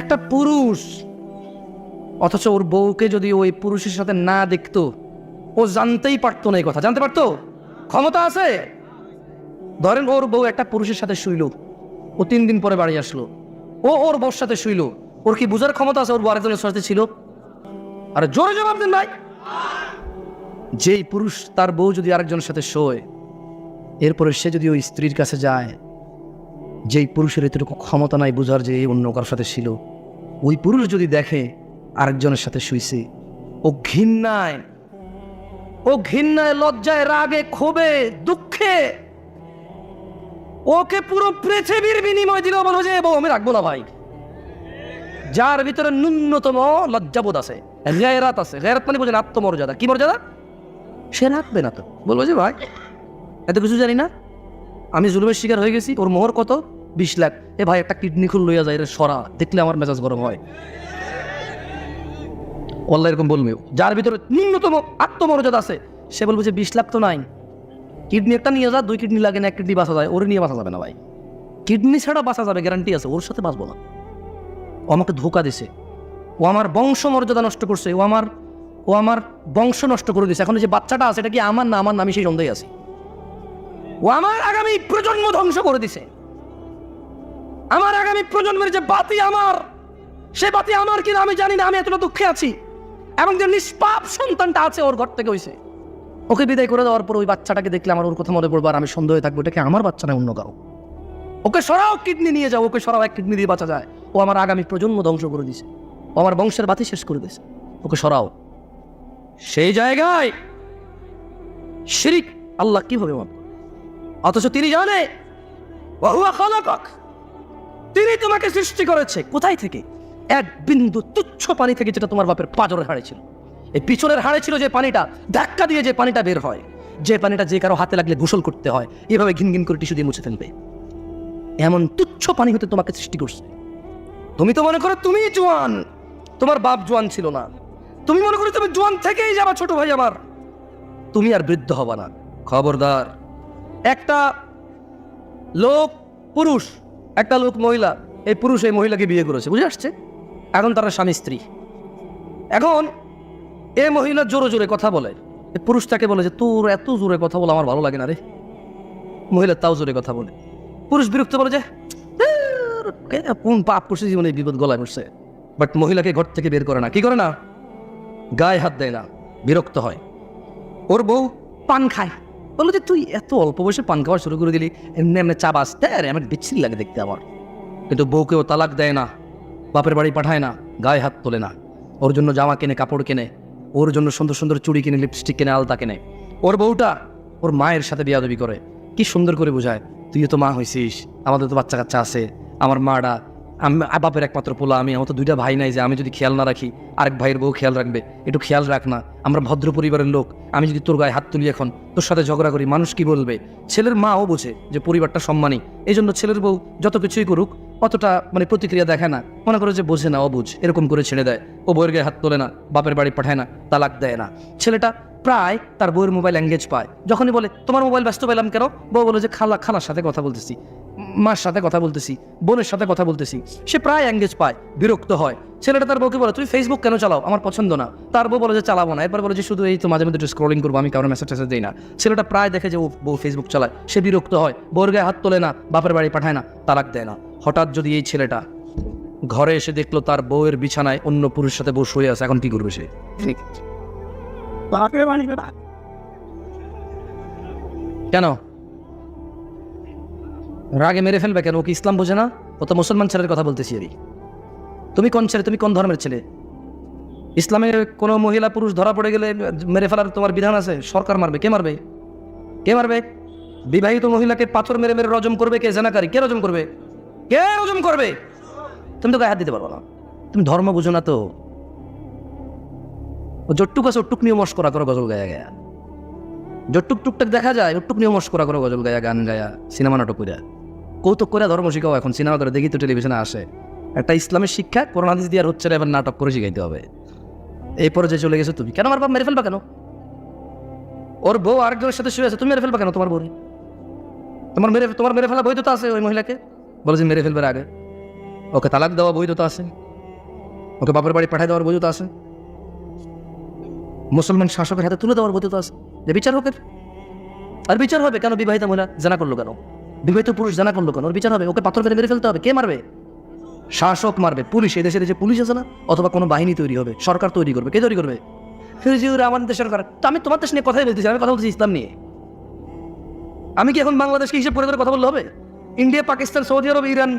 একটা পুরুষ। অথচ ওর বউকে যদি ওই পুরুষের সাথে না দেখতো, ও জানতেই পারতো না এই কথা। জানতে পারতো? ক্ষমতা আছে? ধরেন ওর বউ একটা পুরুষের সাথে শুইল, ও তিন দিন পরে বাড়ি আসলো। ও ওর বউর সাথে শুইল, ওর কি বুঝার ক্ষমতা আছে? ওর বউ আরেকজনের সাথে ছিল? আর জোরে জবাব দেন ভাই। যেই পুরুষ তার বউ যদি আরেকজনের সাথে শোয়, এরপরে সে যদি ওই স্ত্রীর কাছে যায় যেই পুরুষের এতটুকু ক্ষমতা নাই বুঝার যে এই অন্য কারোর সাথে ছিল, ওই পুরুষ যদি দেখে আরেকজনের সাথে শুইছে, ও ঘৃণায় ও ঘৃণায়, লজ্জায়, রাগে, ক্ষোভে, দুঃখে, ওকে পুরো পৃথিবীর বিনিময় দিলেও বলব যে, বউ, আমি রাখব না ভাই। যার ভিতরে ন্যূনতম লজ্জাবোধ আছে গেরাত আছে গেরাত মানে বোঝেন আত্মমর্যাদা। কি মর্যাদা? সে রাখবে না তো। বলব যে ভাই, এত কিছু জানি না। আমি জুলুমের শিকার হয়ে গেছি, ওর মোহর কত? বিশ লাখ। এ ভাই, একটা কিডনি খুল লইয়া যায় সরা। দেখলে আমার মেজাজ গরম হয়। অল্লাহ এরকম বলবে। যার ভিতরে ন্যূনতম আত্মমর্যাদা আছে, সে বলবে যে বিশ লাখ তো নাই। কিডনি একটা নিয়ে যা, দুই কিডনি লাগে না, এক কিডনি বাঁচা যায়। ওরে নিয়ে বাঁচা যাবে না ভাই। কিডনি ছাড়া বাঁচা যাবে গ্যারান্টি আছে। ওর সাথে বাঁচবো না। ও আমাকে ধোকা দিছে। ও আমার বংশ মর্যাদা নষ্ট করছে। ও আমার ও আমার বংশ নষ্ট করে দিছে। এখন যে বাচ্চাটা আছে, এটা কি আমার না? আমার না, আমি সেই সন্দেহে আছে। ও আমার আগামী প্রজন্ম ধ্বংস করে দিছে। আমার আগামী প্রজন্মের যে বাতি আমার, সে বাতি আমার কিনা আমি জানি না, আমি এতটা দুঃখে আছি। এবং যে নিষ্পাপ সন্তানটা আছে ওর ঘর থেকে হয়েছে ওকে বিদায় করে দেওয়ার পর ওই বাচ্চাটাকে দেখলে আমার ওর কথা মনে পড়ব, আর আমি সন্দেহে থাকব, এটা কি আমার বাচ্চা না অন্য কারও? ওকে সরাও, কিডনি নিয়ে যাও, ওকে সরাও, এক কিডনি দিয়ে বাঁচা যায়। ও আমার আগামী প্রজন্ম ধ্বংস করে দিছে। ও আমার বংশের বাতি শেষ করে দিছে ওকে সরাও। সেই জায়গায় শিরিক আল্লাহ কীভাবে মাপ? অথচ তিনি জানে। তিনি তোমাকে সৃষ্টি করেছে। কোথায় থেকে? এক বিন্দু তুচ্ছ পানি থেকে যেটা তোমার বাপের পাজরের হাড়ে ছিল। এই পিছনের হাড়ে ছিল যে পানিটা, ধাক্কা দিয়ে যে পানিটা বের হয়। যে পানিটা যে কারও হাতে লাগলে গোসল করতে হয়, এভাবে ঘিন ঘিন করে টিস্যু দিয়ে মুছে ফেলবে। এমন তুচ্ছ পানি হতে তোমাকে সৃষ্টি করছে। তুমি তো মনে করো তুমি জোয়ান। তোমার বাপ জোয়ান ছিল না। তুমি মনে করো তুমি জোয়ান থেকেই যাবা, ছোট ভাই আমার। তুমি আর বৃদ্ধ হবা না। খবরদার। একটা লোক পুরুষ। একটা লোক মহিলা এই পুরুষ এই মহিলাকে বিয়ে করেছে বুঝে আসছে? এখন তারা স্বামী স্ত্রী। এখন এ মহিলা জোরে জোরে কথা বলে। পুরুষ তাকে বলে যে তোর এত জোরে কথা বলে আমার ভালো লাগে না রে। মহিলা তাও জোরে কথা বলে। পুরুষ বিরক্ত বলে যে "ধুর, কে কোন পাপ করছে জীবনে বিপদ গলায় বসছে বাট মহিলাকে ঘর থেকে বের করে না। কি করে না? গায়ে হাত দেয় না। বিরক্ত হয়। ওর বউ পান খায়। বলল যে, তুই এত অল্প বয়সে পান খাওয়া শুরু করে দিলি, এমনি এমনি চা বাস আরে আমার বিচ্ছিরি লাগে দেখতে আমার। কিন্তু বউকেও তালাক দেয় না, বাপের বাড়ি পাঠায় না, গায়ে হাত তোলে না। ওর জন্য জামা কেনে, কাপড় কেনে, ওর জন্য সুন্দর সুন্দর চুড়ি কিনে লিপস্টিক কিনে, আলতা কেনে। ওর বউটা ওর মায়ের সাথে বিয়াদবি করে। কি সুন্দর করে বোঝায় তুইও তো মা হয়েছিস আমাদের তো বাচ্চা কাচ্চা আছে, আমার মাটা আমি বাপের একমাত্র পোলা, আমি আমার তো দুইটা ভাই নাই যে আমি যদি খেয়াল না রাখি, আরেক ভাইয়ের বউ খেয়াল রাখবে। একটু খেয়াল রাখ না, আমরা ভদ্র পরিবারের লোক, আমি যদি তোর গায়ে হাত তুলি এখন, তোর সাথে ঝগড়া করি, মানুষ কি বলবে? ছেলের মাও বোঝে যে পরিবারটা সম্মানী এই জন্য ছেলের বউ যত কিছুই করুক, অতটা মানে প্রতিক্রিয়া দেখায় না, মনে করে যে বোঝে না, অবুঝ, এরকম করে ছেড়ে দেয়। ও বউয়ের গায়ে হাত তোলে না, বাপের বাড়ি পাঠায় না, তালাক দেয় না। ছেলেটা প্রায় তার বউয়ের মোবাইল এঙ্গেজ পায়। যখনই বলে, তোমার মোবাইল ব্যস্ত পেলাম কেন? বউ বলে যে, খালা, খালার সাথে কথা বলতেছি। মার সাথে কথা বলতেছি বোনের সাথে কথা বলতেছি। সে প্রায় এঙ্গেজ পায় বিরক্ত হয়। ছেলেটা তার বউকে বলে তুমি ফেসবুক কেন চালাও? আমার পছন্দ না। তার বউ বলে যে চালাবো না। এরপর বলে যে শুধু এই তো মাঝে মধ্যে স্ক্রলিং করব আমি কারও মেসেজ টেসেজ দিই না। ছেলেটা প্রায় দেখে যে ও বউ ফেসবুক চালায়। সে বিরক্ত হয় বউর গায়ে হাত তোলে না বাপের বাড়ি পাঠায় না তালাক দেয় না। হঠাৎ যদি এই ছেলেটা ঘরে এসে দেখল তার বউয়ের বিছানায় অন্য পুরুষের সাথে বউ শুয়ে আছে এখন কি করবে সে? কেন? রাগে মেরে ফেলবে কেন? ও কি ইসলাম বোঝে না? ও তো মুসলমান ছেলের কথা বলতেছি আমি তুমি কোন ছেলে? তুমি কোন ধর্মের ছেলে? ইসলামে কোনো মহিলা পুরুষ ধরা পড়ে গেলে মেরে ফেলার তোমার বিধান আছে? সরকার মারবে। কে মারবে? কে মারবে? বিবাহিত মহিলাকে পাথর মেরে মেরে রজম করবে কে? জানাকারী। কে রজম করবে? কে রজম করবে? তুমি তো গায়ে হাত দিতে পারব না। তুমি ধর্ম বুঝো না তো। ও জট্টুক আছে ওটুক নিয়ে মস্করা করো, গজল গায়া গায়া। জট্টুক টুকটাক দেখা যায় ওটুক নিয়ে মস্করা করো, গজল গায়া গান গায়া, সিনেমা নাটক করিয়া কৌতুক করে ধর্ম শিখাও এখন, সিনেমা করে দেখি তো টেলিভিশনে আসে। একটা ইসলামের শিক্ষা করোনা হাদিস দিয়ে আর হচ্ছে এবার নাটক করে শিখাইতে হবে। এই পর্যায়ে চলে গেছো তুমি। কেন আমার বাপ মেরে ফেলবা কেন? ওর বউ আরেকজনের সাথে শুয়ে আছে, তুমি মেরে ফেলবা কেন তোমার বউ তোমার মেরে তোমার মেরে ফেলা বৈধতা আছে ওই মহিলাকে? বলে যে মেরে ফেলবার আগে। ওকে তালাক দেওয়া বৈধতা আছে। ওকে বাপের বাড়ি পাঠিয়ে দেওয়ার বৈধতা আছে। মুসলমান শাসকের হাতে তুলে দেওয়ার বৈধতা আছে। যে বিচার হোক আর বিচার হবে কেন বিবাহিত মহিলা? জানা করল কেন? বিবাহিত পুরুষ জানা করল কেন? ওর বিচার হবে, ওকে পাথর মেরে মেরে ফেলতে হবে, কে মারবে? শাসক মারবে, পুলিশ, এই দেশের যে পুলিশ আছে না? অথবা কোনো বাহিনী তৈরি হবে, সরকার তৈরি করবে, কে তৈরি করবে? হুজুর আমাদের দেশের সরকার। তো আমি তোমার দেশ নিয়ে কথাই বলতেছি, আমি কথা বলতেছি ইসলাম নিয়ে। আমি কি এখন বাংলাদেশকে হিসেব করে করে কথা বললে হবে? ইন্ডিয়া, পাকিস্তান, সৌদি আরব, ইরান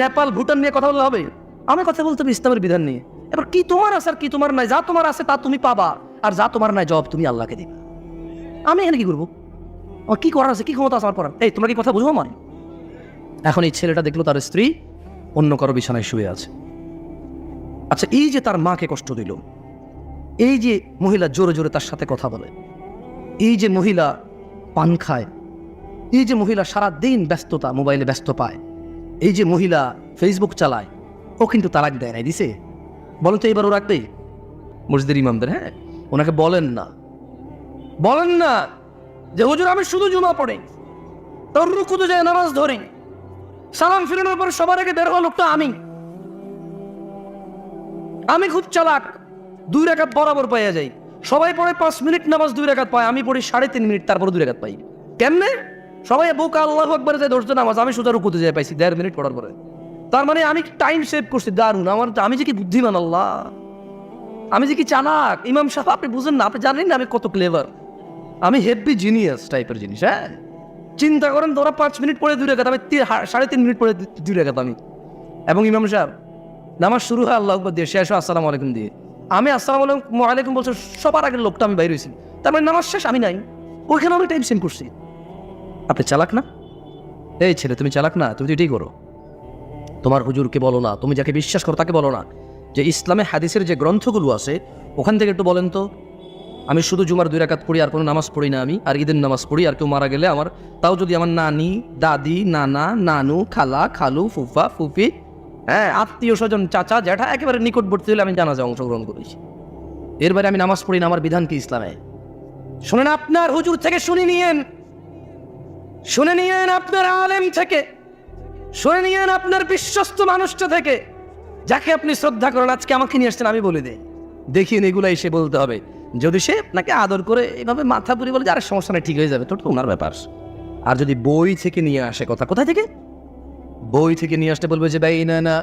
নেপাল, ভুটান নিয়ে কথা বললে হবে? আমি কথা বলতে হবে ইসলামের বিধান নিয়ে। এবার কি তোমার আছে আর কি তোমার নাই? যা তোমার আছে তা তুমি পাবা, আর যা তোমার নাই জব তুমি আল্লাহকে দিবে। আমি এখানে কি করব? আমার কি করার আছে? কি ক্ষমতা আছে আমার করার এই, তোমরা কি কথা বুঝব আমার এখন এই ছেলেটা দেখল তার স্ত্রী অন্য কারও বিছানায় শুয়ে আছে। আচ্ছা এই যে তার মাকে কষ্ট দিল, এই যে মহিলা জোরে জোরে তার সাথে কথা বলে, এই যে মহিলা পান খায়, এই যে মহিলা সারা দিন ব্যস্ততা, মোবাইলে ব্যস্ত পায়, এই যে মহিলা ফেসবুক চালায়, ও কিন্তু তালাক দেয় নাই, দিছে? বলেন তো এবার ও রাখবে? মসজিদের ইমামদের হ্যাঁ? ওনাকে বলেন না। বলেন না! যে হুজুর, আমি শুধু জুমা পড়ে তোর রুকুতে যায় নামাজ ধরে, সালাম ফিরানোর পর সবার আগে বের হওয়া লোকটা আমি। আমি খুব চালাক, দুই রেখাত বরাবর পাইয়া যাই। সবাই পড়ে পাঁচ মিনিট নামাজ দুই রেখাত পায়, আমি পড়ি সাড়ে তিন মিনিট, তারপর দুই রেখাত পাই। কেমনে? সবাই বুক, আল্লাহ একবার যায় দশটা নামাজ, আমি সোজা রুকুতে যাই পাইছি দেড় মিনিট পড়ার পরে। তার মানে আমি টাইম সেভ করছি দারুণ আমার আমি যে কি বুদ্ধিমান, আল্লাহ। আমি যে কি চালাক। ইমাম সাহেব, আপনি বুঝেন না, আপনি জানেন না আমি কত ক্লেভার আমি হেভি জিনিয়াস টাইপের জিনিস হ্যাঁ? চিন্তা করেন তোরা পাঁচ মিনিট পরে দূরে আমি সাড়ে তিন মিনিট পরে দূরে রেখাত আমি। এবং ইমাম সাহেব, নামাজ শুরু হয়, আল্লাহ দিয়ে শেষ হয়, আসসালামু আলাইকুম দিয়ে। আমি আসসালামু আলাইকুম আলাইকুম বলছে, সবার আগের লোকটা আমি বাইরে হয়েছি। মানে নামাজ শেষ, আমি নাই। ওইখানে আমি টাইম সেন্ড করছি। আপনি চালাক না? এই ছেলে, তুমি চালাক না, তুমি তো এটাই করো। তোমার হুজুরকে বলো না, তুমি যাকে বিশ্বাস করো তাকে বলো না। যে ইসলামে হাদিসের যে গ্রন্থগুলো আছে, ওখান থেকে একটু বলেন তো। আমি শুধু জুমার দুই রাকাত পড়ি, আর কোনো নামাজ পড়ি না আমি, আর ঈদের নামাজ পড়ি, আর কেউ মারা গেলে আমার, তাও যদি আমার নানি, দাদি, নানা, নানু, খালা, খালু, ফুফা ফুফি হ্যাঁ আত্মীয় স্বজন, চাচা, জ্যাঠা, একেবারে নিকটবর্তী হলে আমি জানাজা অংশগ্রহণ করেছি। এর বাইরে আমি নামাজ পড়ি না, আমার বিধান কি ইসলামে? শোনেন আপনার হুজুর থেকে শুনে নিয়েন। শুনে নিয়েন আপনার আলেম থেকে। শুনে নিয়েন আপনার বিশ্বস্ত মানুষটা থেকে। যাকে আপনি শ্রদ্ধা করেন, আজকে আমাকে নিয়ে আসছেন, আমি বলে দিই। দেখিয়ে এগুলো এসে বলতে হবে। যদি সে আপনাকে আদর করে এইভাবে মাথা পুরি বলে যে আরে সমস্যা নেই ঠিক হয়ে যাবে তোর তো ওনার ব্যাপার আর যদি বই থেকে নিয়ে আসে কথা কোথায় থেকে বই থেকে নিয়ে আসতে বলবে যে বাইনানা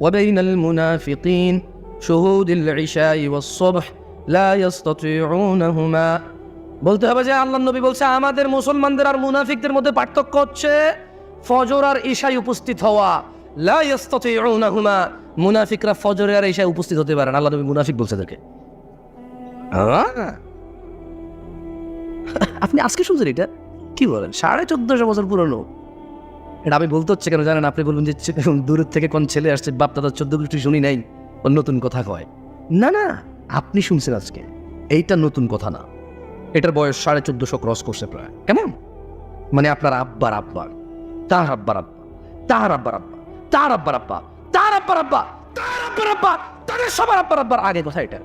وبين المنافقين شهود العشاء والصبح لا يستطيعونهما বলতে হবে যে আল্লাহ নবী বলছে আমাদের মুসলমানদের আর মুনাফিকদের মধ্যে পার্থক্য হচ্ছে ফজর আর ঈশায় উপস্থিত হওয়া লা ইয়াস্তাতিউনাহুমা মুনাফিকরা ফজরে আর ঈশায় উপস্থিত হতে পারে না আল্লাহ নবী মুনাফিক বলছে তাদেরকে আহ! আপনি আজকে শুনছেন এটা? কি বলেন? সাড়ে চোদ্দশো বছর পুরনো। এটা আমি বলতে হচ্ছে কেন জানেন? আপনি বলবেন যে দূরের থেকে কোন ছেলে আসছে, বাপ দাদা চোদ্দ গোষ্ঠী শুনি নাই, ও নতুন কথা কয়। না না, আপনি শুনছেন আজকে। এইটা নতুন কথা না। এটার বয়স সাড়ে চোদ্দশো ক্রস করছে প্রায়। কেমন? মানে আপনার আব্বার আব্বার তার আব্বার আব্বা, তার আব্বার আব্বা, তার আব্বার আব্বা, তার আব্বার আব্বা, তার আব্বার আব্বা, তাদের সবার আব্বার আব্বার। আগে কথা এটা।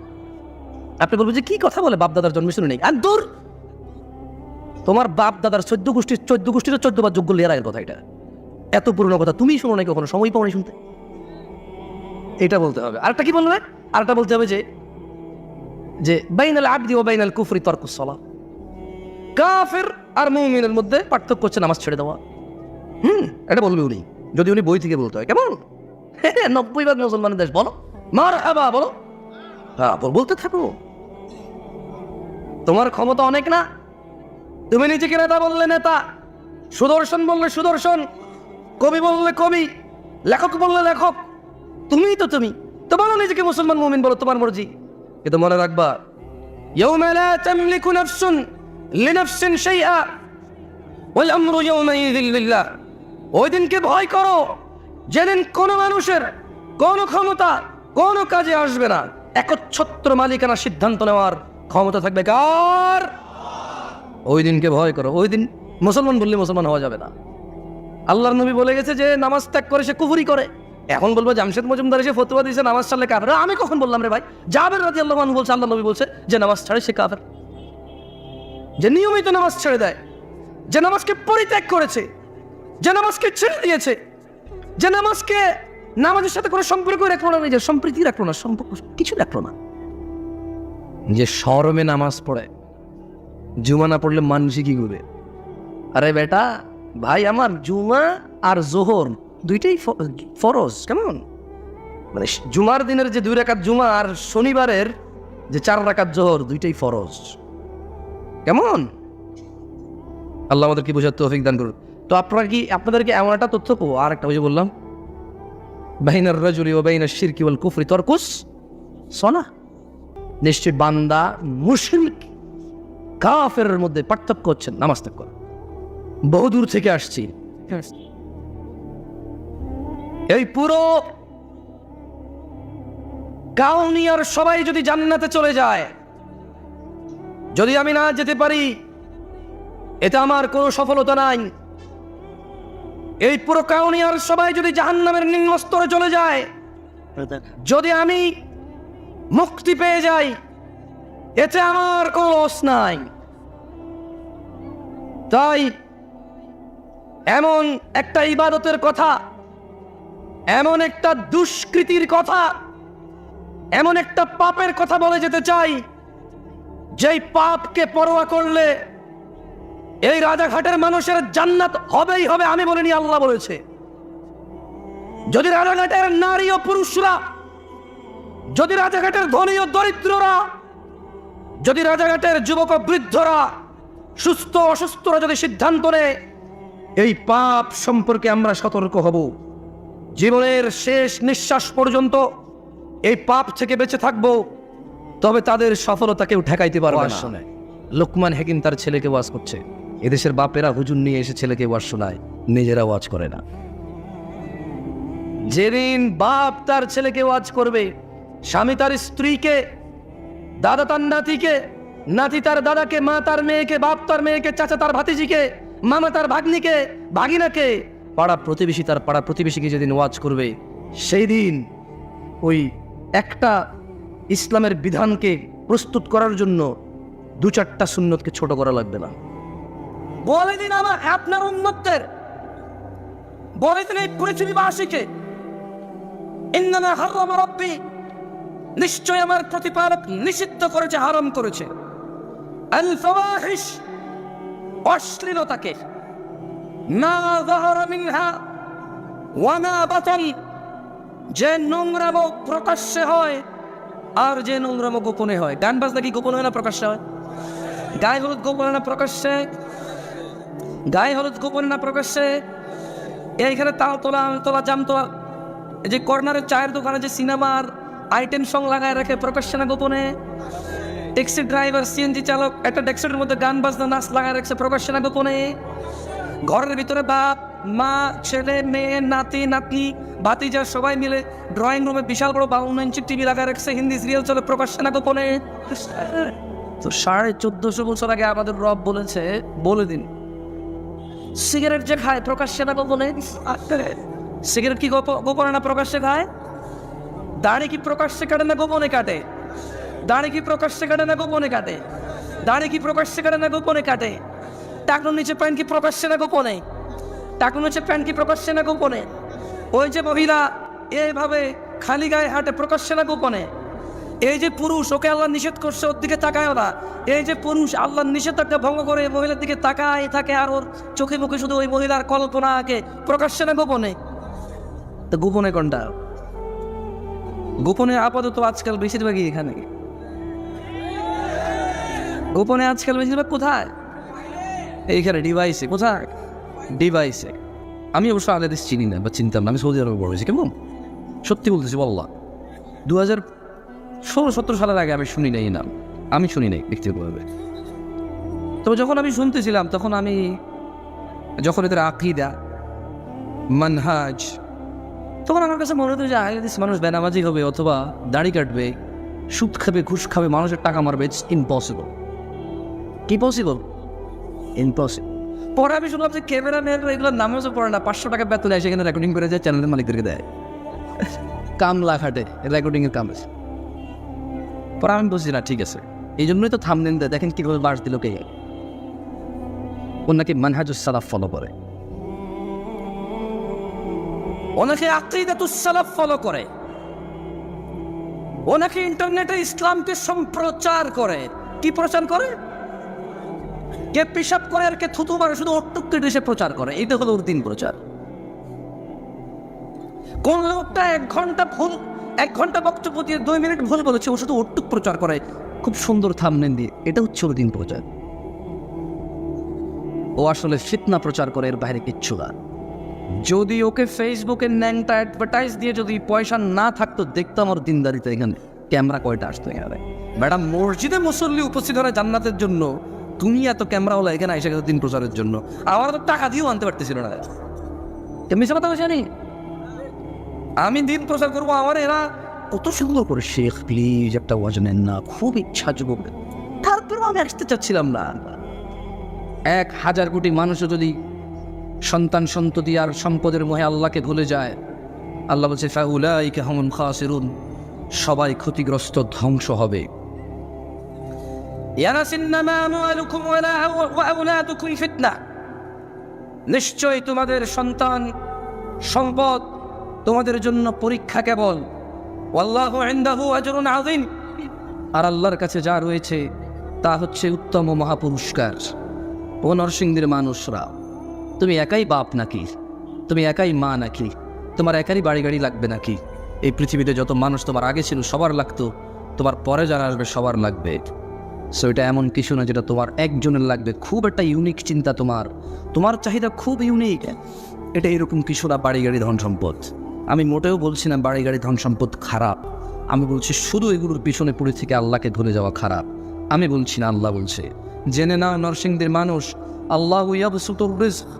আপনি বলবেন যে কি কথা বলে বাপ দাদার জন্মে শুনে নেই? আর দূর! তোমার বাপ দাদার চোদ্দ গোষ্ঠীর চোদ্দ গোষ্ঠীর চোদ্দ বার যোগ্য লেয়ার আগের কথা এটা। এত পুরনো কথা তুমি শোনো না কখনো সময় পাও না শুনতে। এটা বলতে হবে। আরেকটা কি বলবে আরেকটা বলতে হবে যে যে বাইনাল আবদি ও বাইনাল কুফরি তর্কুসলা কাফের আর মুমিনের মধ্যে পার্থক্য হচ্ছে নামাজ ছেড়ে দেওয়া। হুম এটা বলবে উনি। যদি উনি বই থেকে বলতে হয়। কেমন? হ্যাঁ, নব্বই ভাগ মুসলমানের দেশ বলো। মার হাবা বলো। হ্যাঁ বল- বলতে থাকো। তোমার ক্ষমতা অনেক না তুমি নিজেকে নেতা বললে নেতা সুদর্শন বললে সুদর্শন কবি বললে কবি লেখক বললে লেখক তুমিই তো তুমি তো বলো নিজেকে মুসলমান মুমিন বলো তোমার মর্জি কিন্তু মনে রাখবা يوم لا تملك نفس لنفس شيئا والامر يومئذ لله ওই দিনকে ভয় করো যেদিন কোনো মানুষের কোনো ক্ষমতা কোনো কাজে আসবে না একচ্ছত্র মালিকানা সিদ্ধান্ত নেওয়ার ক্ষমতা থাকবে কার? ওই দিনকে ভয় করো, ওই দিন মুসলমান বললে মুসলমান হওয়া যাবে না। আল্লাহর নবী বলে গেছে যে, নামাজ ত্যাগ করে সে কুফুরি করে। এখন বলব জামশেদ মজুমদার এসে ফতুয়া দিয়েছে, নামাজ ছাড়লে কাফের। আমি কখন বললাম রে ভাই? জাবের রাজি আল্লাহ বলছে আল্লাহ নবী বলছে যে, নামাজ ছাড়ে সে কাফের। যে নিয়মিত নামাজ ছেড়ে দেয়, যে নামাজকে পরিত্যাগ করেছে, যে নামাজকে ছেড়ে দিয়েছে, যে নামাজকে নামাজের সাথে কোনো সম্পর্ক রাখল না, নিজের সম্প্রীতি রাখল না, সম্পর্ক কিছু রাখল না। যে শরমে নামাজ পড়ে, জুমা না পড়লে মানুষই কি করবে? আরে বেটা, ভাই আমার জুমা আর জোহর দুইটাই ফরজ, কেমন? মানে জুমার দিনের যে দুই রাকাত জুমা আর শনিবারের যে চার রাকাত জোহর দুইটাই ফরজ, কেমন? আল্লাহ আমাদের কি বোঝার তৌফিক দান করুন। তো আপনারা কি, আপনাদেরকে এমন একটা তথ্য কো আর একটা যে বললাম বাহিনার রাজুলি ও বাহিনার শিরকি ওয়াল কুফরি তরকুস সনা নিশ্চয় বান্দা মুসলিম কাফেরের মধ্যে পার্থক্য হচ্ছে নামাজ ত্যাগ করা। বহুদূর থেকে আসছি। এই পুরো কাউনিয়ার সবাই যদি জান্নাতে চলে যায় যদি আমি না যেতে পারি এটা আমার কোনো সফলতা নাই। এই পুরো কাউনিয়ার সবাই যদি জাহান্নামের নিম্ন স্তরে চলে যায় যদি আমি মুক্তি পেয়ে যাই। এতে আমার কোনো লস নাই। তাই এমন একটা ইবাদতের কথা, এমন একটা দুষ্কৃতির কথা, এমন একটা পাপের কথা বলে যেতে চাই, যেই পাপকে পরোয়া করলে এই রাজাঘাটের মানুষের জান্নাত হবেই হবে, আমি বলিনি, আল্লাহ বলেছে। যদি রাজাঘাটের নারী ও পুরুষরা যদি রাজাঘাটের ধনী ও দরিদ্ররা, যদি রাজাঘাটের যুবক বৃদ্ধরা সুস্থ অসুস্থরা যদি সিদ্ধান্ত নেয়, এই পাপ সম্পর্কে আমরা সতর্ক হব। জীবনের শেষ নিঃশ্বাস পর্যন্ত এই পাপ থেকে বেঁচে থাকব, তবে তাদের সফলতা কেউ ঠেকাইতে পারবে না। লোকমান হেকিম তার ছেলেকে ওয়াজ করছে। এদেশের বাপেরা হুজুর নিয়ে এসে ছেলেকে ওয়াজ শোনায়, নিজেরা ওয়াজ করে না। যেদিন বাপ তার ছেলেকে ওয়াজ করবে স্বামী তার স্ত্রীকে, দাদা তার নাতিকে, নাতি তার দাদাকে, মা তার মেয়েকে, বাপ তার মেয়েকে, চাচা তার ভাতিজিকে, মামা তার ভাগ্নিকে, ভাগিনাকে, পাড়া প্রতিবেশী তার পাড়া প্রতিবেশীকে যেদিন ওয়াজ করবে, সেই দিন ওই একটা ইসলামের বিধানকে প্রস্তুত করার জন্য দু চারটা সুন্নতকে ছোট করা লাগবে না। বলে দিন আমার, আপনার উন্মতদের বলে দিন এই পৃথিবীবাসীকে ইন্নামা হারাম রব্বি নিশ্চয় আমার প্রতিপালক নিষিদ্ধ করেছে, হারাম করেছে। অশ্লীলতাকে। মা যাহারা মিনহা, ওয়া মা যে নোংরাম প্রকাশ্যে হয় আর যে নোংরাম গোপনে হয়। গান বাজনা কি গোপনে হয় না প্রকাশ্যে হয়? গায়ে হলুদ গোপনে না প্রকাশ্যে? গায়ে হলুদ গোপনে না প্রকাশ্যে? এইখানে তাল তোলা আল তোলা জাম তোলা এই যে কর্নারের চায়ের দোকানে যে সিনেমার আইটেম সং লাগায় রাখে প্রকাশ্যে না গোপনে। ট্যাক্সি ড্রাইভার সিএনজি চালক একটা ট্যাক্সির মধ্যে গান বাজনা নাচ লাগায় রাখছে প্রকাশ্যে না গোপনে। ঘরের ভিতরে বাপ মা ছেলে মেয়ে নাতি নাতনি ভাতিজা সবাই মিলে ড্রয়িং রুমে বিশাল বড় বাউন্ন ইঞ্চি টিভি লাগা রাখছে হিন্দি সিরিয়াল চলে প্রকাশ্যে না গোপনে। তো সাড়ে চোদ্দশো বছর আগে আমাদের রব বলেছে বলে দিন। সিগারেট যে খায় প্রকাশ্যে না গোপনে। সিগারেট কি গোপ- গোপনে না প্রকাশ্যে খায়? দাড়ি কি প্রকাশ্যে কাটে না গোপনে কাটে? দাড়ি কি প্রকাশ্যে কাটে না গোপনে কাটে? দাড়ি কি প্রকাশ্যে কাটে না গোপনে কাটে? টাকনুর নিচে প্যান্ট কি প্রকাশ্যে না গোপনে? টাকনুর নিচে প্যান্ট কি প্রকাশ্যে না গোপনে? ওই যে মহিলা এইভাবে খালি গায়ে হাঁটে প্রকাশ্যে না গোপনে? এই যে পুরুষ, ওকে আল্লাহ নিষেধ করছে, ওর দিকে তাকায় না। এই যে পুরুষ আল্লাহর নিষেধাজ্ঞা ভঙ্গ করে মহিলার দিকে তাকায় থাকে আর ওর চোখে মুখে শুধু ওই মহিলার কল্পনা আঁকে প্রকাশ্যে না গোপনে। তো গোপনে কোনটা? গোপনে আপাতত আজকাল বেশিরভাগই এখানে। গোপনে আজকাল বেশিরভাগ কোথায়? এইখানে, ডিভাইসে, কোথায়? ডিভাইসে। আমি অবশ্য আগে দেশ চিনি না, বা চিনতাম না, আমি সৌদি আরবে বড় হয়েছি কেমন? সত্যি বলতেছি বল্লা দু হাজার ষোলো, সতেরো সালের আগে আমি শুনি নাই নাম। আমি শুনি নাই ব্যক্তিগতভাবে। তবে যখন আমি শুনতেছিলাম, তখন আমি, যখন এদের আকিদা, মানহাজ তখন আমার কাছে মনে হতো যে আগে মানুষ বেনামাজি হবে অথবা দাড়ি কাটবে, সুদ খাবে, ঘুষ খাবে, মানুষের টাকা মারবে ইটস ইম্পসিবল কি পসিবল ইম্পসিবল পরে আমি শুনলাম যে ক্যামেরাম্যান এগুলো নামাজও পড়ে না, পাঁচশো টাকা বেতন দেয়, সেখানে রেকর্ডিং করে যায় চ্যানেলের মালিকদেরকে দেয়। কামলা খাটে রেকর্ডিংয়ের কাম আছে। পরে আমি বুঝছি না, ঠিক আছে। এই জন্যই তো থামনেন দেয় দেখেন কীভাবে বাস দিল কে ওর নাকি মানহাজুস সালাফ ফলো করে। অনেকে আকিদাতুস সালাফ ফলো করে। অনেকে ইন্টারনেটে ইসলামকে সম্প্রচার করে। কি প্রচার করে? কে পেশাব করে আর কে থুতু মারে, শুধু অট্টুক কেটে সে প্রচার করে। এটা হলো ওর দিন প্রচার। কোন লোকটা এক ঘণ্টা ভুল, এক ঘণ্টা বক্তব্য দিয়ে দুই মিনিট ভুল বলেছে, ও শুধু অট্টুক প্রচার করে। খুব সুন্দর থামনেন দিয়ে। এটা হচ্ছে ওর দিন প্রচার। ও আসলে ফিতনা প্রচার করে, এর বাইরে কিচ্ছু না। যদি ওকে ফেসবুকে ন্যাংটা অ্যাডভার্টাইজ দিয়ে যদি পয়সা না থাকতো দেখতাম ওর দিনদারিতে এখানে। ক্যামেরা কয়টা আসতো এখানে? ম্যাডাম মসজিদে মুসল্লি উপস্থিত হয় জান্নাতের জন্য তুমি এত ক্যামেরাওয়ালা এখানে এসে গেছো দিন প্রচারের জন্য। আমার তো টাকা দিয়েও আনতে পারতেছিল না। এমনি কথা জানি আমি দিন প্রচার করব আমার এরা। কত সুন্দর করে শেখ প্লিজ একটা ওয়াজ নেন না। খুব ইচ্ছা যুবক তারপরেও আমি আসতে চাচ্ছিলাম না। এক হাজার কোটি মানুষও যদি সন্তান সন্ততি আর সম্পদের মোহে আল্লাহকে ভুলে যায়। আল্লাহ বলছে, ফাউলাইকে হমন খাসিরুন। সবাই ক্ষতিগ্রস্ত ধ্বংস হবে। নিশ্চয় তোমাদের সন্তান সম্পদ তোমাদের জন্য পরীক্ষা কেবল। আজরুন আযীম। আর আল্লাহর কাছে যা রয়েছে, তা হচ্ছে উত্তম মহাপুরস্কার। ও নরসিংদীর মানুষরা তুমি একাই বাপ নাকি? তুমি একাই মা নাকি? তোমার একারই বাড়ি গাড়ি লাগবে নাকি? এই পৃথিবীতে যত মানুষ তোমার আগে ছিল সবার লাগতো, তোমার পরে যারা আসবে সবার লাগবে। সো এটা এমন কিছু না যেটা তোমার একজনের লাগবে। খুব একটা ইউনিক চিন্তা তোমার। তোমার চাহিদা খুব ইউনিক এটা এরকম কিছু না বাড়ি গাড়ি ধন সম্পদ। আমি মোটেও বলছি না বাড়ি গাড়ি ধন সম্পদ খারাপ। আমি বলছি শুধু এগুলোর পিছনে পড়ে থেকে আল্লাহকে ভুলে যাওয়া খারাপ। আমি বলছি না, আল্লাহ বলছে, জেনে না নরসিংদের মানুষ, আল্লাহ ইয়াবসুতুর রিজক।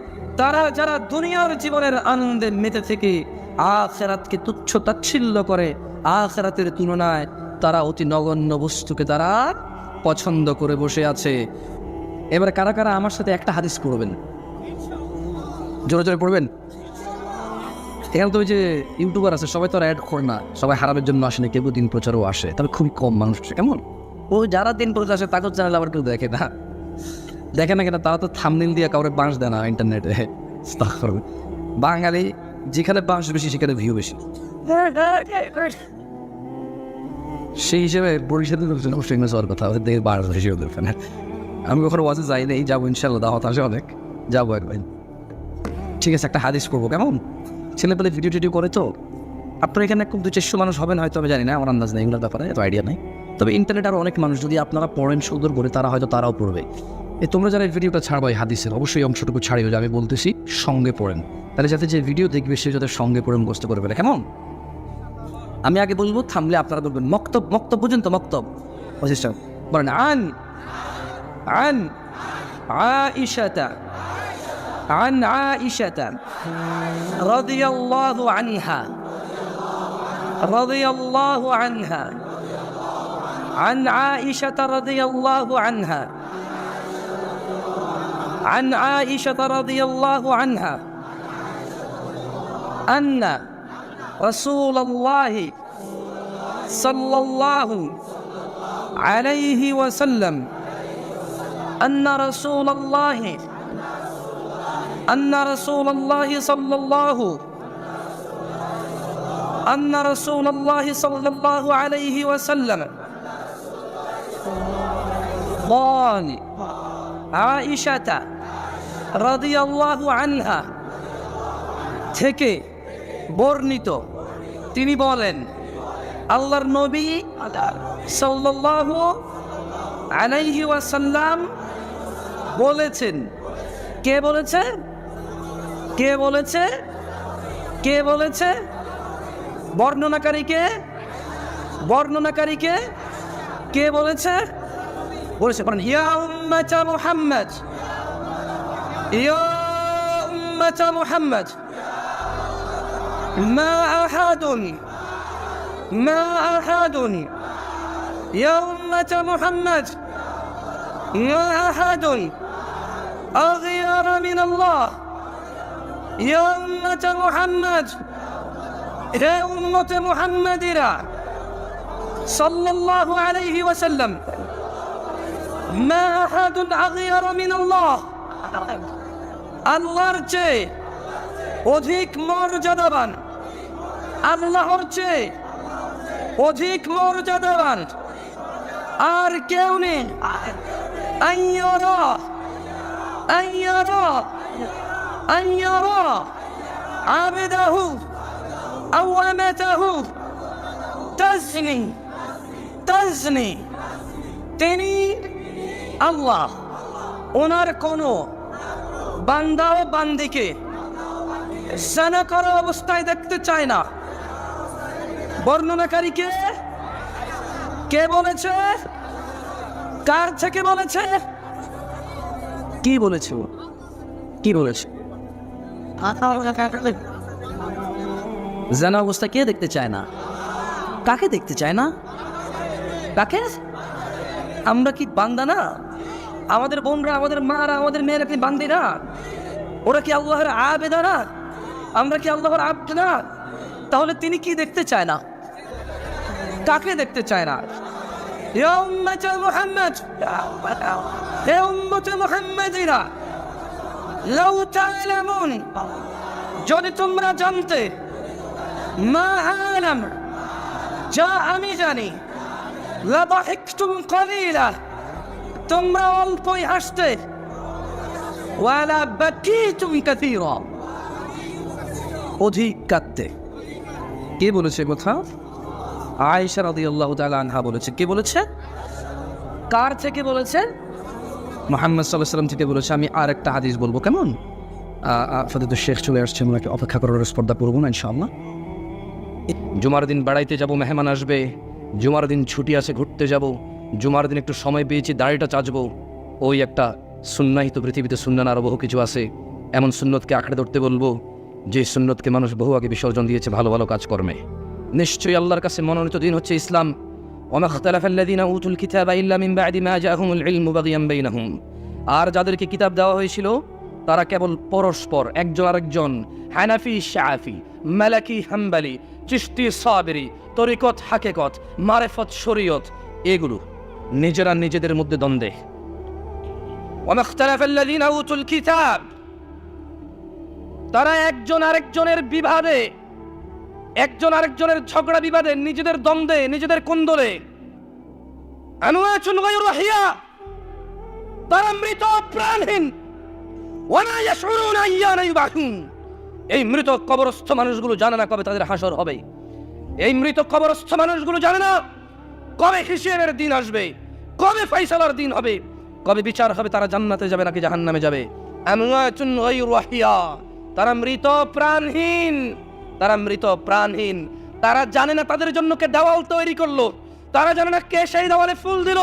তারা যারা দুনিয়ার জীবনের আনন্দে মেতে থেকে আখেরাতকে তুচ্ছ তাচ্ছিল্য করে আখেরাতের তুলনায় তারা অতি নগণ্য বস্তুকে তারা পছন্দ করে বসে আছে। এবার কারা কারা আমার সাথে একটা হাদিস পড়বেন? জোরে জোরে পড়বেন? এখানে তো ওই যে ইউটিউবার আছে, সবাই তো আর অ্যাড করে না। সবাই হারামের জন্য আসে না কেউ দিন প্রচারও আসে। তবে খুবই কম মানুষ, কেমন? ও, যারা দিন প্রচার আসে, তাকে চ্যানেল আবার কেউ দেখে না। দেখে না কেন, তারা তো থামনিল দিয়ে কাউরে বাঁশ দেয় না ইন্টারনেটে বাঙালি, যেখানে বাঁশ বেশি, সেখানে ভিউ বেশি। সেই হিসেবে বরিশালের লোকজন অবশ্যই যাওয়ার কথা, ওদের দেখে বাড়ার বেশি ওদের ওখানে আমি কখনো ওয়াজে যাই নেই, যাব ইনশাল্লাহ দাওয়াত আসে অনেক। যাব একবার। ঠিক আছে, একটা হাদিস করব কেমন? ছেলে পেলে ভিডিও টিডিও করে তো? আপনার এখানে খুব দু চারশো মানুষ হবেন হয়তো আমি জানি না, আমার আন্দাজ নেই, এগুলোর ব্যাপারে, এত আইডিয়া নেই। তবে ইন্টারনেট আরও অনেক মানুষ, যদি আপনারা পড়েন সুন্দর করে, তারা হয়তো তারাও পড়বে। এ তোমরা যারা এই ভিডিওটা ছাড়বো এই হাদিসের অবশ্যই অংশটুকু ছাড়িও যে আমি বলতেছি সঙ্গে পড়েন তাহলে যাতে যে ভিডিও দেখবে সে যাতে সঙ্গে পড়ে মুখস্থ করে ফেলে কেমন আমি আগে বলবো থামলে আপনারা বলবেন মক্তব মক্তব বুঝেন তো মক্তব বুঝেছ বলেন আন আন আইশাতা عن عائشة رضي الله عنها رضي الله عنها عن عائشة رضي الله عنها عن عائشة رضي الله عنها أن رسول الله صلى الله عليه وسلم أن رسول الله أن رسول الله صلى الله أن رسول الله صلى الله عليه وسلم قال عائشة রাদিয়াল্লাহু আনহা থেকে বর্ণিত। তিনি বলেন, আল্লাহর নবী সাল্লাল্লাহু আলাইহি ওয়াসাল্লাম বলেছেন, কে বলেছে? কে বলেছে? কে বলেছে? বর্ণনাকারীকে? বর্ণনাকারীকে কে বলেছে? বলেছে ইয়া উম্মাতা মুহাম্মদ। يا أمة محمد ما أحد ما أحد يا أمة محمد ما أحد أغير من الله. يا أمة محمد يا أمة محمد صلى الله عليه وسلم. ما أحد أغير من الله. আল্লাহর চেয়ে অধিক মর্যাদাবান আল্লাহর চেয়ে অধিক মর্যাদাবান আর কেউ নেই আইয়ারা আইয়ারা আইয়ারা আবেদাহু أو أمته تزني تزني তিনি আল্লাহ ওনার কোনো বান্দা ও বান্দিকে জানা অবস্থায় দেখতে চায় না। বর্ণনাকারী কে বলেছে? কার থেকে বলেছে? কি বলেছে? কি বলেছে? জানা অবস্থা কে দেখতে চায় না? কাকে দেখতে চায় না? কাকে? আমরা কি বান্দা না? আমাদের বোনরা, আমাদের মারা, আমাদের মেয়েরা কি বান্দিরা? ওরা কি আল্লাহর আবেদারা? আমরা কি আল্লাহর না তাহলে তিনি কি দেখতে চায় না? কাকে দেখতে চায় না? যদি তোমরা জানতে মা যা আমি জানি লাবা একটু করিলা তোমরা অল্পই হাসতে ওয়ালা বাকিতুম কাসীরা। অধিক কাঁদতে। কে বলেছে কথা? আয়েশা রাদিয়াল্লাহু তাআলা আনহা বলেছে। কে বলেছে? কার থেকে বলেছে? মোহাম্মদ সাল্লাহ সাল্লাম থেকে বলেছে। আমি আর একটা হাদিস বলব, কেমন? ফতেদ শেখ চলে আসছেন ওনাকে অপেক্ষা করার স্পর্ধা করব না, ইনশাআল্লাহ। জুমার দিন বেড়াইতে যাব, মেহমান আসবে। জুমার দিন ছুটি আছে, ঘুরতে যাব। জুমার দিন একটু সময় পেয়েছি, দাড়িটা চাচবো ওই একটা সুন্নাহিত পৃথিবীতে সুন্নান আরও বহু কিছু আছে। এমন সুন্নতকে আঁকড়ে ধরতে বলব, যে সুন্নতকে মানুষ বহু আগে বিসর্জন দিয়েছে ভালো ভালো কাজকর্মে। নিশ্চয়ই আল্লাহর কাছে মনোনীত দিন হচ্ছে ইসলাম। আর যাদেরকে কিতাব দেওয়া হয়েছিল, তারা কেবল পরস্পর, একজন আরেকজন। হানাফি শাহাফি মালাকি, হাম্বালি চিস্তি সাবেরি, তরিকত, হাকেকত, মারেফত, শরীয়ত, এগুলো। নিজেরা নিজেদের মধ্যে দ্বন্দ্বে। তারা একজন আরেকজনের বিবাদে, একজন আরেকজনের ঝগড়া বিবাদে নিজেদের দ্বন্দ্বে, নিজেদের কোন্দলে। তারা মৃত প্রাণহীন। এই মৃত কবরস্থ মানুষগুলো জানে না কবে তাদের হাসর হবে। এই মৃত কবরস্থ মানুষগুলো জানে না কবে হিসেবের দিন আসবে? কবে ফাইসালার দিন হবে? কবে বিচার হবে তারা জান্নাতে যাবে নাকি যাবে? আমওয়াতুন গায়রু আহিয়া। তারা মৃত প্রাণহীন। তারা মৃত প্রাণহীন। তারা জানে না তাদের জন্য কে দেওয়াল তৈরি করল। তারা জানে না কে সেই দেওয়ালে ফুল দিল।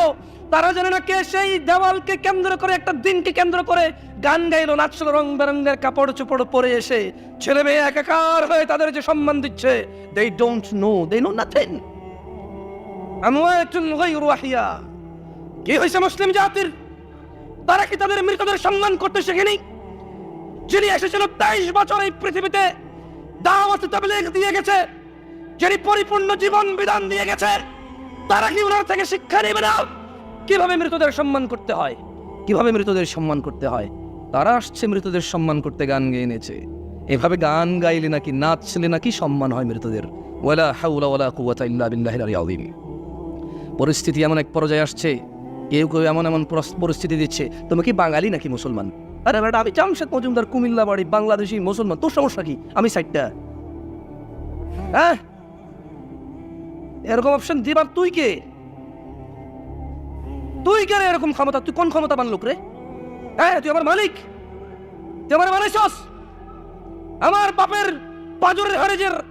তারা জানে না কে সেই দেওয়ালকে কেন্দ্র করে, একটা দিনকে কেন্দ্র করে গান গাইলো, নাচলো, রং বেরঙ্গের কাপড় চোপড় পরে এসে। ছেলে মেয়ে একাকার হয়ে তাদের যে সম্মান দিচ্ছে they don't know they know nothing কি হয়েছে মুসলিম জাতির তারা কি তাদের মৃতদের সম্মান করতে শেখেনি যিনি এসেছিল তেইশ বছর এই পৃথিবীতে দাওয়াত দিয়ে গেছে যিনি পরিপূর্ণ জীবন বিধান দিয়ে গেছে তারা কি ওনার থেকে শিক্ষা নেবে না কীভাবে মৃতদের সম্মান করতে হয় কীভাবে মৃতদের সম্মান করতে হয় তারা আসছে মৃতদের সম্মান করতে গান গেয়ে এনেছে এভাবে গান গাইলে নাকি নাচলে নাকি সম্মান হয় মৃতদের ওয়ালা হাউলা ওয়ালা কুওয়াতা ইল্লা বিল্লাহিল আলিয়্যিল আযীম পরিস্থিতি এমন এক পর্যায়ে আসছে। কেউ কেউ এমন এমন পরিস্থিতি দিচ্ছে। তুমি কি বাঙালি নাকি মুসলমান? আরে বেটা আমি জামশেদ মজুমদার, কুমিল্লা বাড়ি, বাংলাদেশি মুসলমান। তোর সমস্যা কি? আমি সাইডটা হ্যাঁ? এরকম অপশন দিবার তুই কে? তুই কে এরকম ক্ষমতা? তুই কোন ক্ষমতা বান লোক রে? হ্যাঁ তুই আমার মালিক। তুই আমার বানাইছস আমার বাপের পাজরের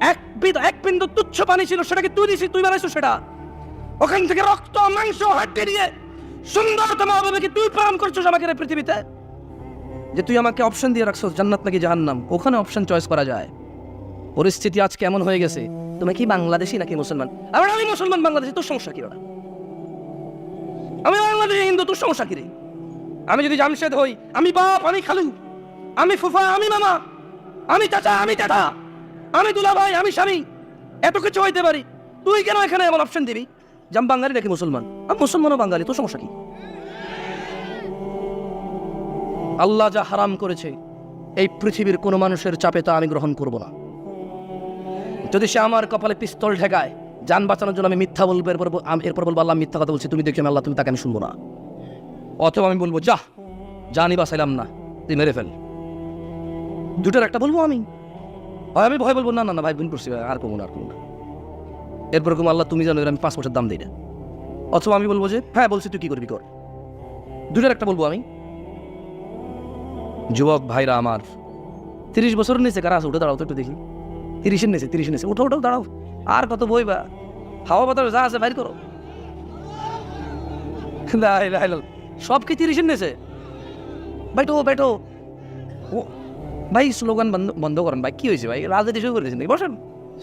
এক বিদ- এক বিন্দু তুচ্ছ পানি ছিল সেটাকে তুই দিছিস? তুই বানাইছো সেটা? ওখান থেকে রক্ত, মাংস, হাড্ডি দিয়ে সুন্দরতম ভাবে কি তুই প্রেরণ করছিস আমাকে পৃথিবীতে। যে তুই আমাকে অপশন দিয়ে রাখছস, জান্নাত নাকি জাহান্নাম? ওখানে অপশন চয়েস করা যায়। পরিস্থিতি আজ কেমন হয়ে গেছে, তুমি কি বাংলাদেশি নাকি মুসলমান? আবার আমি মুসলমান, বাংলাদেশি, তোর সমস্যা কি ওরা আমি বাংলাদেশি, হিন্দু, তোর সমস্যা কি রে? আমি যদি জামশেদ হই, আমি বাপ, আমি খালু, আমি ফুফা, আমি মামা, আমি চাচা আমি চাচা, আমি দুলা ভাই আমি স্বামী, এত কিছু হইতে পারি, তুই কেন এখানে এমন অপশন দিবি? যে আমি বাঙালি নাকি মুসলমান? আমি মুসলমান ও বাঙালি, তো সমস্যা কি? আল্লাহ যা হারাম করেছে, এই পৃথিবীর কোনো মানুষের চাপে তা আমি গ্রহণ করব না। যদি সে আমার কপালে পিস্তল ঠেকায়, যান বাঁচানোর জন্য আমি মিথ্যা বলব, এরপর এরপর বলব আল্লাহ মিথ্যা কথা বলছি, তুমি দেখছ আল্লাহ, তুমি তাকে আমি শুনব না। অথবা আমি বলব যা জানি বাঁচাইলাম না, তুই মেরে ফেল। দুটোর একটা বলব আমি। আমি ভয় বলব, না না না, ভাই বোন করছি আর কমো না, আর কমো না। এরপর কম আল্লাহ, তুমি জানো আমি পাঁচ বছর দাম দিই না। অথবা আমি বলব যে হ্যাঁ বলছি, তুই কি করবি কর? দুটার একটা বলব আমি। যুবক ভাইরা আমার, তিরিশ বছর নিচে কারা আছে? উঠে দাঁড়াও তো একটু দেখি। তিরিশের নিচে তিরিশের নিচে। উঠো উঠো, দাঁড়াও। আর কত বই বা? হাওয়া বাতাস যা আছে বাইর করো। সব কি তিরিশের নিচে? বাইটো বাইটো ও, ভাই, স্লোগান বন্ধ বন্ধ করেন। ভাই, কি হয়েছে ভাই? রাজনীতি শুরু করেছেন নাকি? বসেন।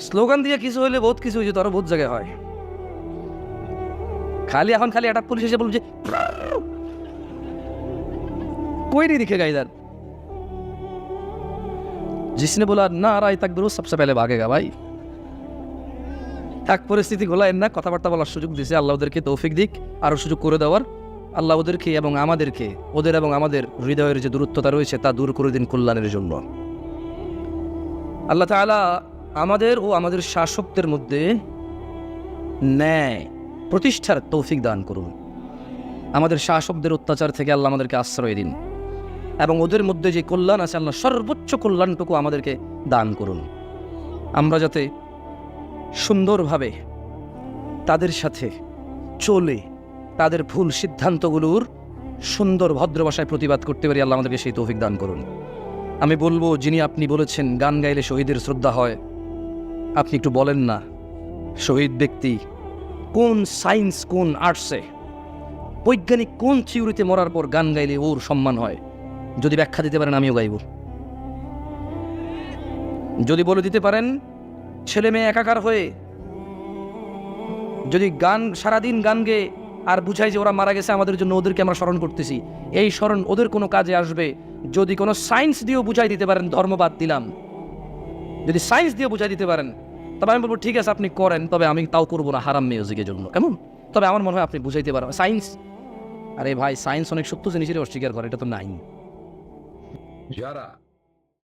স্লোগান দিয়ে কিছু হইলে বহুত কিছু হয়েছে তারা বহুত জায়গায় হয় খালি এখন খালি একটা পুলিশ এসে বলছে कोई नहीं दिखेगा इधर जिसने बोला ना राय तक वो सबसे पहले भागेगा भाई এক পরিস্থিতি গোলায় না কথাবার্তা বলার সুযোগ দিছে আল্লাহ ওদেরকে তৌফিক দিক আরও সুযোগ করে দেওয়ার আল্লাহ ওদেরকে এবং আমাদেরকে ওদের এবং আমাদের হৃদয়ের যে দূরত্বতা রয়েছে তা দূর করে দিন কল্যাণের জন্য আল্লাহ তাআলা আমাদের ও আমাদের শাসকদের মধ্যে ন্যায়, প্রতিষ্ঠার তৌফিক দান করুন। আমাদের শাসকদের অত্যাচার থেকে আল্লাহ আমাদেরকে আশ্রয় দিন এবং ওদের মধ্যে যে কল্যাণ আছে, আল্লাহ সর্বোচ্চ কল্যাণটুকু আমাদেরকে দান করুন। আমরা যাতে সুন্দরভাবে তাদের সাথে চলে তাদের ভুল সিদ্ধান্তগুলোর সুন্দর ভদ্র ভাষায় প্রতিবাদ করতে পারি আল্লাহ আমাদেরকে সেই তৌফিক দান করুন। আমি বলব, যিনি আপনি বলেছেন, গান গাইলে শহীদের শ্রদ্ধা হয় আপনি একটু বলেন না, শহীদ ব্যক্তি কোন সায়েন্স কোন আর্টসে, বৈজ্ঞানিক কোন থিওরিতে মরার পর গান গাইলে ওর সম্মান হয়? যদি ব্যাখ্যা দিতে পারেন, আমিও গাইব। যদি বলে দিতে পারেন, ছেলে মেয়ে একাকার হয়ে যদি গান, সারাদিন গান গেয়ে আর বুঝাই যে ওরা মারা গেছে, আমাদের জন্য ওদেরকে আমরা স্মরণ করতেছি। এই স্মরণ ওদের কোনো কাজে আসবে। যদি কোনো সায়েন্স দিয়েও বুঝাই দিতে পারেন, ধর্মবাদ দিলাম। যদি সায়েন্স দিয়ে বুঝাই দিতে পারেন তবে আমি বলব, ঠিক আছে, আপনি করেন, তবে আমি তাও করব না হারাম মিউজিকের জন্য। কেমন? তবে আমার মনে হয় আপনি বুঝাইতে পারবেন। সায়েন্স আরে ভাই সায়েন্স অনেক সত্য জিনিসেরই অস্বীকার করে, এটা তো নাই। যারা